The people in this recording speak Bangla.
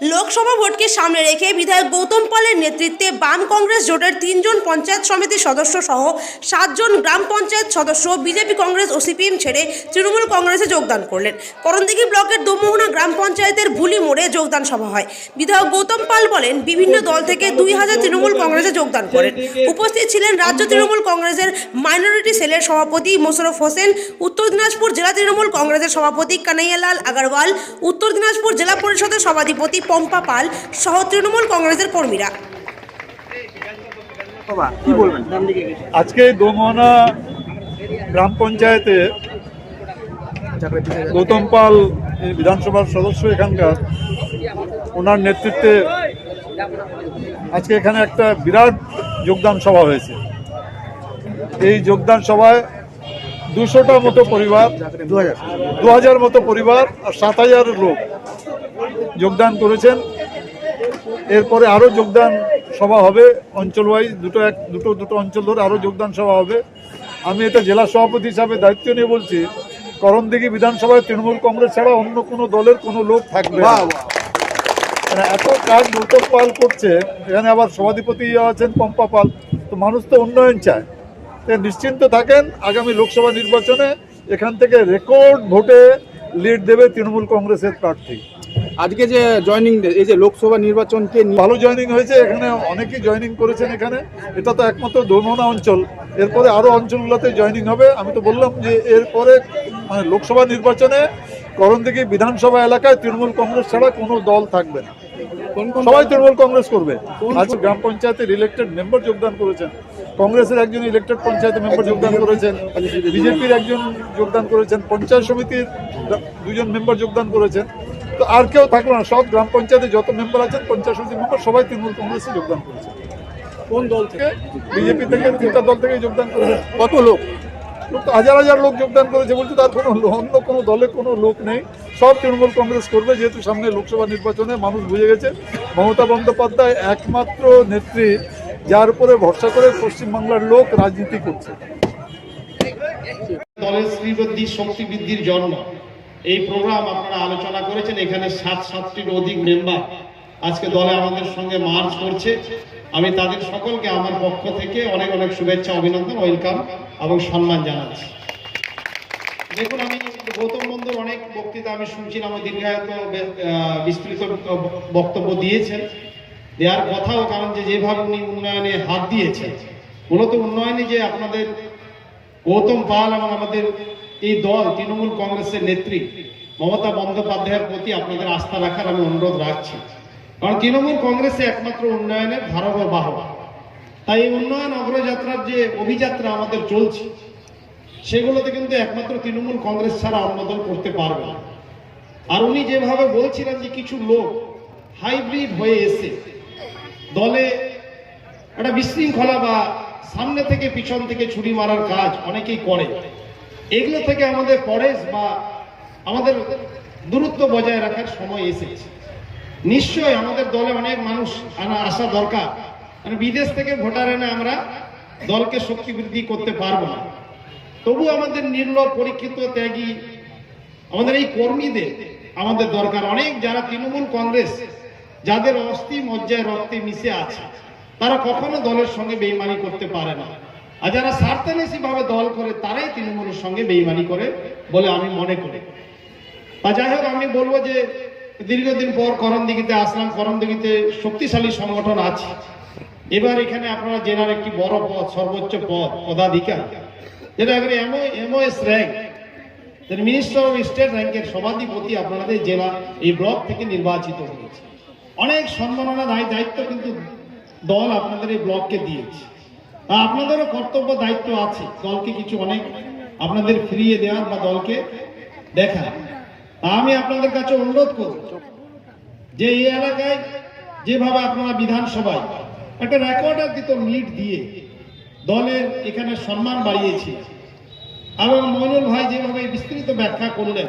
লোকসভা ভোটকে সামনে রেখে বিধায়ক গৌতম পালের নেতৃত্বে বাম কংগ্রেস জোটের তিনজন পঞ্চায়েত সমিতির সদস্য সহ সাতজন গ্রাম পঞ্চায়েত সদস্য, বিজেপি কংগ্রেস ও সিপিএম ছেড়ে তৃণমূল কংগ্রেসে যোগদান করলেন। করণদিঘি ব্লকের দোমোহনা গ্রাম পঞ্চায়েতের ভুলি মোড়ে যোগদান সভা হয়। বিধায়ক গৌতম পাল বলেন, বিভিন্ন দল থেকে দুই হাজার তৃণমূল কংগ্রেসে যোগদান করেন। উপস্থিত ছিলেন রাজ্য তৃণমূল কংগ্রেসের মাইনরিটি সেলের সভাপতি মোশরফ হোসেন, উত্তর দিনাজপুর জেলা তৃণমূল কংগ্রেসের সভাপতি কানাইয়ালাল আগারওয়াল, উত্তর দিনাজপুর জেলা পরিষদের সভাধিপতি পম্পা পাল সহ তৃণমূল কংগ্রেসের কর্মীরা। কি বলবেন? আজকে দোমোহনা গ্রাম পঞ্চায়েতে গৌতম পাল বিধানসভার সদস্য এখানকার ওনার নেতৃত্বে আজকে এখানে একটা বিরাট যোগদান সভা হয়েছে। এই যোগদান সভায় দুশোটা মতো পরিবার দু হাজার মতো পরিবার আর সাত হাজার লোক যোগদান করেছেন। এরপরে আরও যোগদান সভা হবে অঞ্চল ওয়াইজ দুটো এক দুটো দুটো অঞ্চল ধরে আরও যোগদান সভা হবে। আমি এটা জেলা সভাপতি হিসাবে দায়িত্ব নিয়ে বলছি করণদিঘি বিধানসভায় তৃণমূল কংগ্রেস ছাড়া অন্য কোনো দলের কোনো লোক থাকবে মানে এত কাজ গৌতম পাল করছে এখানে আবার সভাধিপতি আছেন পম্পা পাল তো মানুষ তো উন্নয়ন চায়। নিশ্চিন্ত থাকেন আগামী লোকসভা নির্বাচনে এখান থেকে রেকর্ড ভোটে লিড দেবে তৃণমূল কংগ্রেসের প্রার্থী। আজকে যে জয়নিং এই যে লোকসভা নির্বাচনকে ভালো জয়েনিং হয়েছে এখানে অনেকেই জয়েনিং করেছেন এখানে। এটা তো একমাত্র দোমনা অঞ্চল। এরপরে আরও অঞ্চলগুলোতে জয়েনিং হবে। আমি তো বললাম যে এরপরে মানে লোকসভা নির্বাচনে করণদিঘি বিধানসভা এলাকায় তৃণমূল কংগ্রেস ছাড়া কোনো দল থাকবে না। সবাই তৃণমূল কংগ্রেস করবে। আজ গ্রাম পঞ্চায়েতের ইলেক্টেড মেম্বার যোগদান করেছেন। কংগ্রেসের একজন ইলেক্টেড পঞ্চায়েত মেম্বার যোগদান করেছেন বিজেপির একজন যোগদান করেছেন পঞ্চায়েত সমিতির দুজন মেম্বার যোগদান করেছেন। তো আর কেউ থাকল না সব গ্রাম পঞ্চায়েতে যত মেম্বার আছেন পঞ্চায়েত সমিতির মেম্বার সবাই তৃণমূল কংগ্রেসে যোগদান করেছেন। কোন দল থেকে? বিজেপি থেকে তিনটা দল থেকে যোগদান করেছেন। কত লোক? লোক তো হাজার হাজার লোক যোগদান করেছে বলছে তার কোনো অন্য কোনো দলে কোনো লোক নেই। সব তৃণমূল কংগ্রেস করবে যেহেতু সামনে লোকসভা নির্বাচনে মানুষ বুঝে গেছে। মমতা বন্দ্যোপাধ্যায় একমাত্র নেত্রী যার উপরে ভরসা করে পশ্চিমবাংলার লোক রাজনীতি করছে। দলের শ্রীবৃদ্ধি, শক্তি বৃদ্ধির জন্য এই প্রোগ্রাম আপনারা আলোচনা করেছেন। এখানে সাত সাতটির অধিক মেম্বার আজকে দলে আমাদের সঙ্গে মার্চ করছে। আমি তাদের সকলকে আমার পক্ষ থেকে অনেক অনেক শুভেচ্ছা, অভিনন্দন ওয়েলকাম এবং সম্মান জানাচ্ছি। দেখুন, আমি গৌতম বন্ধুর অনেক বক্তৃতা আমি শুনছিলাম দীর্ঘায়ত বিস্তৃত বক্তব্য দিয়েছেন। দেওয়ার কথাও কারণ যে যেভাবে উনি উন্নয়নে হাত দিয়েছেন। মূলত উন্নয়নে যে আপনাদের গৌতম পাল এবং আমাদের এই দল, তৃণমূল কংগ্রেসের নেত্রী মমতা বন্দ্যোপাধ্যায়ের প্রতি আপনাদের আস্থা রাখার আমি অনুরোধ রাখছি। কারণ তৃণমূল কংগ্রেসে একমাত্র উন্নয়নের ধারক ও বাহক তাই এই উন্নয়ন অগ্রযাত্রার যে অভিযাত্রা আমাদের চলছে, সেগুলোতে কিন্তু একমাত্র তৃণমূল কংগ্রেস ছাড়া অন্য দল করতে পারবে আর উনি যেভাবে বলছিলেন যে কিছু লোক হাইব্রিড হয়ে এসে দলে একটা বিশৃঙ্খলা বা সামনে থেকে পিছন থেকে ছুরি মারার কাজ অনেকেই করে। এগুলো থেকে আমাদের পরেশ বা আমাদের দূরত্ব বজায় রাখার সময় এসেছে। নিশ্চয়ই আমাদের দলে অনেক মানুষ আনা আসা দরকার। মানে বিদেশ থেকে ভোটার এনে আমরা দলকে শক্তি বৃদ্ধি করতে পারব না। তবু আমাদের নির্লভ পরীক্ষিত, ত্যাগী আমাদের এই কর্মীদের আমাদের দরকার। অনেক যারা তৃণমূল কংগ্রেস যাদের অস্থি মজ্জায় রক্তে মিশে আছে, তারা কখনো দলের সঙ্গে বেইমানি করতে পারে না। আর যারা স্বার্থান্বেষী ভাবে দল করে, তারাই তৃণমূলের সঙ্গে বেইমানি করে বলে আমি মনে করি। বা যাই হোক, আমি বলব যে দীর্ঘদিন পর করণদিঘিতে আসলাম। করণদিঘিতে শক্তিশালী সংগঠন আছে। এবার এখানে আপনারা জেলার একটি বড় পদ, সর্বোচ্চ পদ, পদাধিকার, যেটা MO MOS rank minister of state র্যাঙ্কের সভাধিপতি আপনাদের জেলা এই ব্লক থেকে নির্বাচিত হয়েছে। অনেক সম্মাননা, দায়- দায়িত্ব কিন্তু দল আপনাদের এই ব্লককে দিয়েছে। আর আপনাদেরও কর্তব্য, দায়িত্ব আছে। দলকে কিছু অনেক আপনাদের ফিরিয়ে দেওয়ার বা দলকে দেখার। আমি আপনাদের কাছে অনুরোধ করব যে এই এলাকায় যেভাবে আপনারা বিধানসভায় একটা রেকর্ড রেকর্ডার দিত লিড দিয়ে দলের এখানে সম্মান বাড়িয়েছে। এবং মইনুল ভাই যেভাবে বিস্তৃত ব্যাখ্যা করলেন।